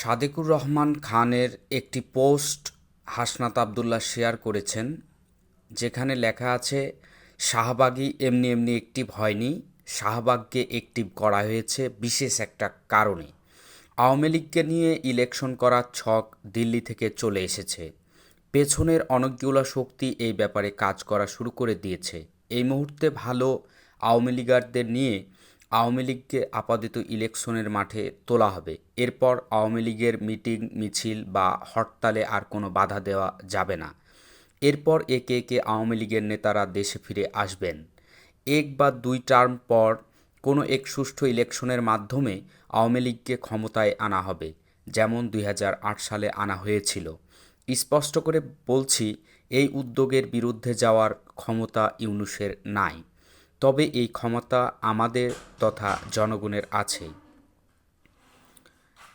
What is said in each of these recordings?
সাদেকুর রহমান খানের একটি post Hasnat Abdullah share করেছেন, যেখানে লেখা আছে, শাহবাগই এমনি এমনি অ্যাক্টিভ হয়নি, শাহবাগকে অ্যাক্টিভ করা হয়েছে বিশেষ একটা কারণে। আওয়ামী লীগকে নিয়ে ইলেকশন করার ছক দিল্লি থেকে চলে এসেছে। পেছনের অনেকগুলো শক্তি এই ব্যাপারে কাজ করা শুরু করে দিয়েছে। এই মুহূর্তে ভালো আওয়ামী লীগারদের নিয়ে আওয়ামী লীগকে আপাতত ইলেকশনের মাঠে তোলা হবে। এরপর আওয়ামী লীগের মিটিং, মিছিল বা হরতালে আর কোনো বাধা দেওয়া যাবে না। এরপর একে একে আওয়ামী লীগের নেতারা দেশে ফিরে আসবেন। এক বা দুই টার্ম পর কোনো এক সুষ্ঠু ইলেকশনের মাধ্যমে আওয়ামী লীগকে ক্ষমতায় আনা হবে, যেমন দুই হাজার আট সালে আনা হয়েছিল। স্পষ্ট করে বলছি, এই উদ্যোগের বিরুদ্ধে যাওয়ার ক্ষমতা ইউনুসের নাই। তবে এই ক্ষমতা আমাদের তথা জনগণের আছে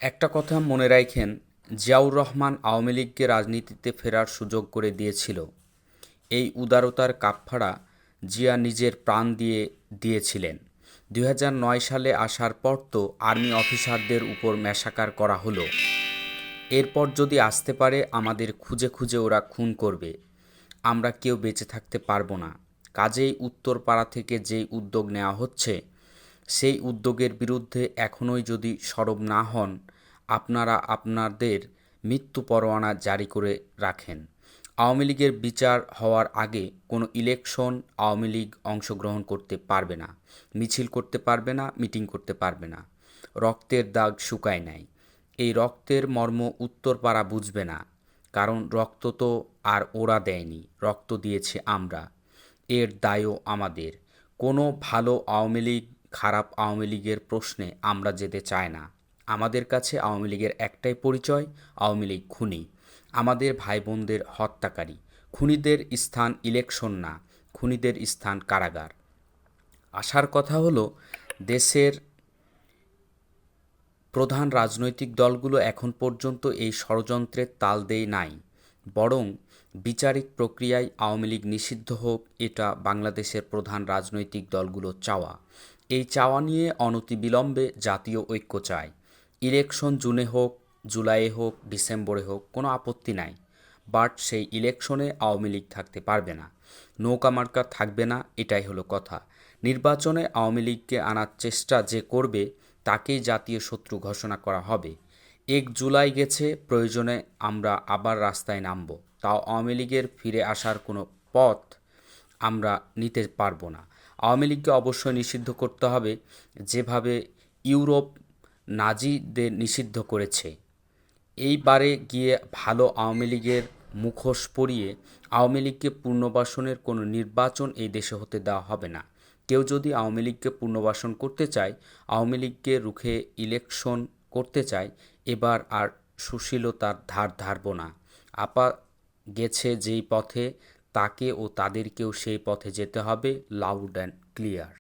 একটা কথা মনে রাখেন, জিয়াউর রহমান আওয়ামী লীগকে রাজনীতিতে ফেরার সুযোগ করে দিয়েছিল। এই উদারতার কাপফাড়া জিয়া নিজের প্রাণ দিয়ে দিয়েছিলেন। দু হাজার নয় সালে আসার পর তো আর্মি অফিসারদের উপর ম্যাসাকার করা হলো। এরপর যদি আসতে পারে, আমাদের খুঁজে খুঁজে ওরা খুন করবে। আমরা কেউ বেঁচে থাকতে পারব না। কাজেই উত্তরপাড়া থেকে যেই উদ্যোগ নেওয়া হচ্ছে, সেই উদ্যোগের বিরুদ্ধে এখনই যদি সরব না হন, আপনারা আপনাদের মৃত্যু পরোয়ানা জারি করে রাখেন। আওয়ামী লীগের বিচার হওয়ার আগে কোনো ইলেকশন আওয়ামী লীগ অংশগ্রহণ করতে পারবে না, মিছিল করতে পারবে না, মিটিং করতে পারবে না। রক্তের দাগ শুকায় নাই। এই রক্তের মর্ম উত্তরপাড়া বুঝবে না, কারণ রক্ত তো আর ওরা দেয়নি, রক্ত দিয়েছে আমরা। এর দায়ও আমাদের। কোনো ভালো আওয়ামী লীগ, খারাপ আওয়ামী লীগের প্রশ্নে আমরা যেতে চাই না। আমাদের কাছে আওয়ামী লীগের একটাই পরিচয়, আওয়ামী লীগ খুনি। আমাদের ভাই বোনদের হত্যাকারী। খুনিদের স্থান ইলেকশন না, খুনিদের স্থান কারাগার। আসার কথা হলো, দেশের প্রধান রাজনৈতিক দলগুলো এখন পর্যন্ত এই ষড়যন্ত্রের তাল দেয় নাই। বরং বিচারিক প্রক্রিয়ায় আওয়ামী লীগ নিষিদ্ধ হোক, এটা বাংলাদেশের প্রধান রাজনৈতিক দলগুলো চাওয়া। এই চাওয়া নিয়ে অনতিবিলম্বে জাতীয় ঐক্য চায়। ইলেকশন জুনে হোক, জুলাইয়ে হোক, ডিসেম্বরে হোক, কোনো আপত্তি নাই। বাট সেই ইলেকশনে আওয়ামী লীগ থাকতে পারবে না। নৌকা মার্কা থাকবে না, এটাই হলো কথা। নির্বাচনে আওয়ামী লীগকে আনার চেষ্টা যে করবে, তাকেই জাতীয় শত্রু ঘোষণা করা হবে। এক জুলাই গেছে, প্রয়োজনে আমরা আবার রাস্তায় নামব। তাও আওয়ামী লীগের ফিরে আসার কোনো পথ আমরা নিতে পারব না। আওয়ামী লীগকে অবশ্যই নিষিদ্ধ করতে হবে, যেভাবে ইউরোপ নাজিদের নিষিদ্ধ করেছে। এইবারে গিয়ে ভালো আওয়ামী লীগের মুখোশ পরিয়ে আওয়ামী লীগকে পুনর্বাসনের কোনো নির্বাচন এই দেশে হতে দেওয়া হবে না। কেউ যদি আওয়ামী লীগকে পুনর্বাসন করতে চায়, আওয়ামী লীগকে রুখে ইলেকশন করতে চাই এবার আর সুশীলতার ধার ধারব না। আপা গেছে যেই পথে, তাকে ও তাদেরকেও সেই পথে যেতে হবে লাউড অ্যান্ড ক্লিয়ার